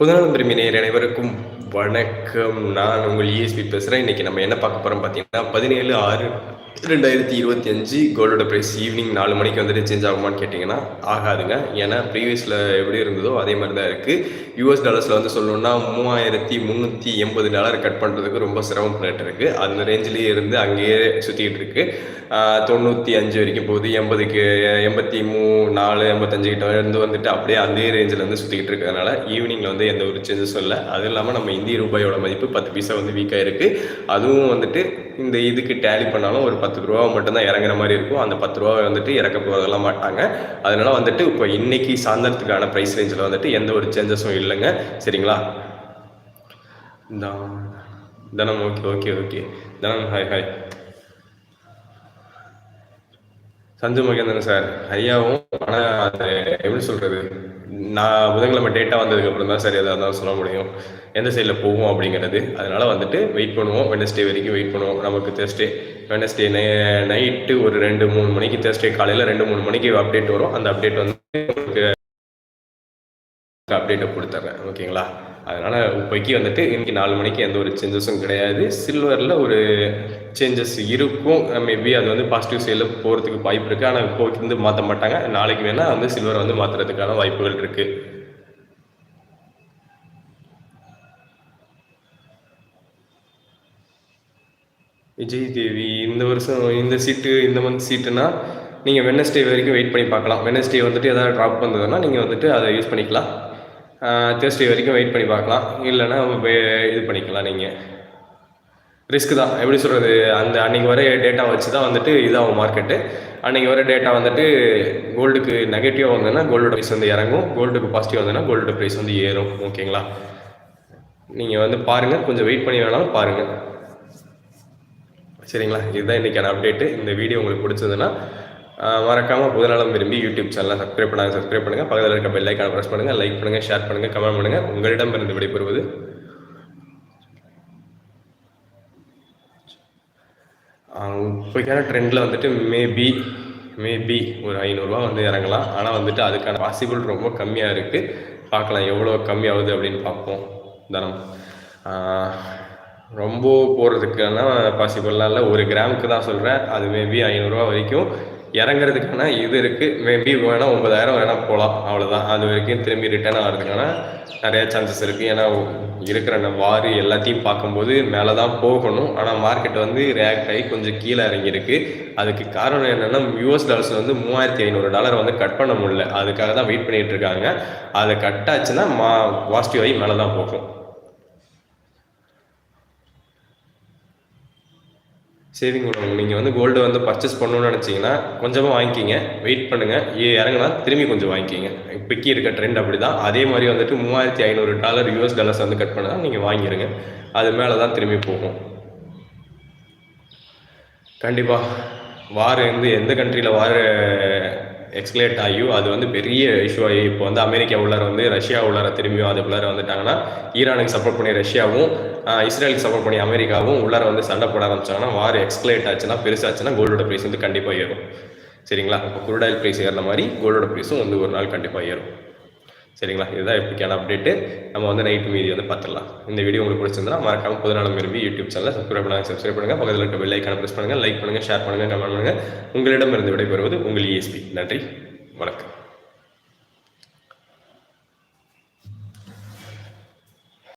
புதனம் திரும்பி நேர் அனைவருக்கும் வணக்கம். நான் உங்கள் இஎஸ்பி பேசுகிறேன் இன்னைக்கு நம்ம என்ன பார்க்க போகிறோம் பார்த்தீங்கன்னா பதினேழு ஆறு ரெண்டாயிரத்தி இருபத்தி அஞ்சு கோல்டோட ப்ரைஸ் ஈவினிங் நாலு மணிக்கு வந்துட்டு சேஞ்ச் ஆகுமான்னு கேட்டிங்கன்னா ஆகாதுங்க. ஏன்னா ப்ரீவியஸில் எப்படி இருந்ததோ அதே மாதிரி தான் இருக்குது யூஎஸ் டாலர்ஸில் வந்து சொல்லணும்னா மூவாயிரத்தி முந்நூற்றி எண்பது டாலர் கட் பண்ணுறதுக்கு ரொம்ப சிரமப்பட்டு இருக்குது அந்த ரேஞ்சிலேயே இருந்து அங்கேயே சுற்றிக்கிட்டு இருக்கு. தொண்ணூற்றி அஞ்சு வரைக்கும் போகுது. எண்பதுக்கு எண்பத்தி மூ நாலு எண்பத்தஞ்சு கிட்ட இருந்து வந்துட்டு அப்படியே அதே ரேஞ்சில் வந்து சுற்றிக்கிட்டு இருக்கிறதுனால ஈவினிங்கில் வந்து எந்த ஒரு சேஞ்சஸும் இல்லை. அதுவும் இல்லாமல் நம்ம இந்திய ரூபாயோட மதிப்பு பத்து பைசா வந்து வீக்காக இருக்குது அதுவும் வந்துட்டு இந்த இதுக்கு டேலி பண்ணாலும் ஒரு பத்து ரூபா மட்டும்தான் இறங்குற மாதிரி இருக்கும். அந்த பத்து ரூபா வந்துட்டு இறக்க போதெல்லாம் மாட்டாங்க. அதனால வந்துட்டு இப்போ இன்னைக்கு சாயந்தரத்துக்கான ப்ரைஸ் ரேஞ்சில் வந்துட்டு எந்த ஒரு சேஞ்சஸும் இல்லைங்க. சரிங்களா? Dhanam Dhanam okay okay okay. Dhanam hi hi Sanju Mahendran sir ஐயாவும் ஆனால் அது எப்படி சொல்கிறது நான் புதன்கிழமை டேட்டா வந்ததுக்கு அப்புறம் தான் சார் எதாக இருந்தாலும் சொல்ல முடியும். எந்த சைடில் போகும் அப்படிங்கிறது. அதனால வந்துட்டு வெயிட் பண்ணுவோம். வெனஸ்டே வரைக்கும் வெயிட் பண்ணுவோம். நமக்கு தேர்ஸ்டே வெனஸ்டே நை நைட்டு ஒரு ரெண்டு மூணு மணிக்கு தேர்ஸ்டே காலையில் ரெண்டு மூணு மணிக்கு அப்டேட் வரும். அந்த அப்டேட் வந்து உங்களுக்கு அப்டேட்டை கொடுத்துட்றேன் ஓகேங்களா அதனால் இப்போக்கி வந்துட்டு இன்னைக்கு நாலு மணிக்கு எந்த ஒரு சேஞ்சஸும் கிடையாது. சில்வரில் ஒரு சேஞ்சஸ் இருக்கும். மேபி அது வந்து பாசிட்டிவ் சைடில் போகிறதுக்கு வாய்ப்பு இருக்குது ஆனால் இப்போ வந்து மாற்ற மாட்டாங்க. நாளைக்கு வேணால் வந்து சில்வரை வந்து மாற்றுறதுக்கான வாய்ப்புகள் இருக்குது விஜய் தேவி இந்த வருஷம் இந்த சீட்டு இந்த மந்த் சீட்டுனா நீங்கள் வெனஸ்டே வரைக்கும் வெயிட் பண்ணி பார்க்கலாம். வெனஸ்டே வந்துட்டு எதாவது ட்ராப் வந்ததுன்னா நீங்கள் வந்துட்டு அதை யூஸ் பண்ணிக்கலாம். தேர்ஸ்டே வரைக்கும் வெயிட் பண்ணி பார்க்கலாம். இல்லைன்னா இது பண்ணிக்கலாம் நீங்கள் ரிஸ்க் தான். எப்படி சொல்கிறது அந்த அன்றைக்கி வர டேட்டா வச்சு தான் வந்துட்டு இதாகும் மார்க்கெட்டு அன்றைக்கி வர டேட்டா வந்துட்டு கோல்டுக்கு நெகட்டிவாக வந்ததுன்னா கோல்டோட ப்ரைஸ் வந்து இறங்கும். கோல்டுக்கு பாசிட்டிவ் வந்ததுன்னா கோல்டோட ப்ரைஸ் வந்து ஏறும். ஓகேங்களா நீங்கள் வந்து பாருங்கள் கொஞ்சம் வெயிட் பண்ணி வேணாலும் பாருங்கள் சரிங்களா? இதுதான் இன்றைக்கான அப்டேட்டு இந்த வீடியோ உங்களுக்கு பிடிச்சதுன்னா மறக்காமல் மறக்காம புதுநலம் விரும்பி யூடியூப் சேனலை சப்ஸ்கிரைப் பண்ணாங்க சப்ஸ்கிரைப் பண்ணுங்கள் பக்கத்தில் இருக்க பெல் ஐக்கான ப்ரெஸ் பண்ணுங்கள் லைக் பண்ணுங்கள் ஷேர் பண்ணுங்கள் கமெண்ட் பண்ணுங்கள் உங்களிடம் இருந்து விடைபெறுவது இப்போக்கான ட்ரெண்டில் வந்துட்டு மேபி மேபி ஒரு ஐநூறுரூவா வந்து இறங்கலாம். ஆனால் வந்துட்டு அதுக்கான பாசிபிள் ரொம்ப கம்மியாக இருக்குது பார்க்கலாம் எவ்வளோ கம்மியாகுது அப்படின்னு பார்ப்போம். தனம் ரொம்ப போகிறதுக்கான பாசிபிள்லாம் இல்லை. ஒரு கிராமுக்கு தான் சொல்கிறேன் அது மேபி ஐநூறுரூவா வரைக்கும் இறங்குறதுக்கான இது இருக்குது மேபி வேணால் ஒன்பதாயிரம் வேணால் போகலாம் அவ்வளோதான் அது வரைக்கும் திரும்பி ரிட்டர்ன் ஆகிறதுக்கான நிறைய சான்சஸ் இருக்குது ஏன்னா இருக்கிற அந்த வாரி எல்லாத்தையும் பார்க்கும்போது மேலே தான் போகணும். ஆனால் மார்க்கெட் வந்து ரியாக்ட் ஆகி கொஞ்சம் கீழே இறங்கியிருக்கு. அதுக்கு காரணம் என்னென்னா யூஎஸ் டாலர்ஸ் வந்து மூவாயிரத்தி ஐநூறு டாலர் வந்து கட் பண்ண முடியல. அதுக்காக தான் வெயிட் பண்ணிட்டு இருக்காங்க. அது கட் ஆச்சுன்னா மா பாசிட்டிவ் ஆகி மேலே தான் போகும். சேவிங் பண்ணுவோம் நீங்கள் வந்து கோல்டு வந்து பர்ச்சேஸ் பண்ணணும்னு நினச்சிங்கன்னா கொஞ்சமாக வாங்கிக்கிங்க. வெயிட் பண்ணுங்கள் இறங்கினா இறங்குனா திரும்பி கொஞ்சம் வாங்கிக்கிங்க. இப்போக்கி இருக்க ட்ரெண்ட் அப்படி தான் அதே மாதிரி வந்துட்டு மூவாயிரத்தி ஐநூறு டாலர் யூஎஸ் டாலர்ஸ் வந்து கட் பண்ணால் நீங்கள் வாங்கிடுங்க அது மேலே தான் திரும்பி போகும். கண்டிப்பாக வார் வந்து எந்த கண்ட்ரியில் வார் எக்ஸ்கலேட் ஆகி அது வந்து பெரிய இஷ்யூ ஆகி இப்போ வந்து அமெரிக்கா உள்ளார வந்து ரஷ்யா உள்ளார திரும்பியும் அது உள்ளார வந்துட்டாங்கன்னா ஈரானுக்கு சப்போர்ட் பண்ணி ரஷ்யாவும் இஸ்ரேலுக்கு சப்போர்ட் பண்ணி அமெரிக்காவும் உள்ளார வந்து சண்டை போட ஆரம்பிச்சாங்கன்னா வார் எக்ஸ்கலேட் ஆச்சுன்னா பெருசாச்சுன்னா கோல்டோட ப்ரைஸ் வந்து கண்டிப்பாக ஏறும். சரிங்களா? இப்போ குருடாயில் ப்ரைஸ் ஏறின மாதிரி கோல்டோட ப்ரைஸும் வந்து ஒரு நாள் கண்டிப்பாக ஏறும். சரிங்களா? இதுதான் இப்படிக்கான அப்டேட்டு நம்ம வந்து நைட்டு மீதி வந்து பார்த்துடலாம். இந்த வீடியோ உங்களுக்கு பிடிச்சிருந்தா மறக்காம பொதுநாளம் விரும்பி யூடியூப் சேனல் சப்ஸ்கிரைப் பண்ணுங்க சப்ஸ்கிரைப் பண்ணுங்க. பக்கத்தில் இருக்க பெல் ஐக்கான ப்ரெஸ் பண்ணுங்க லைக் பண்ணுங்க ஷேர் பண்ணுங்க கமெண்ட் பண்ணுங்க. உங்களிடம் இருந்து விடைபெறுவது உங்கள் இஎஸ்பி நன்றி வணக்கம்.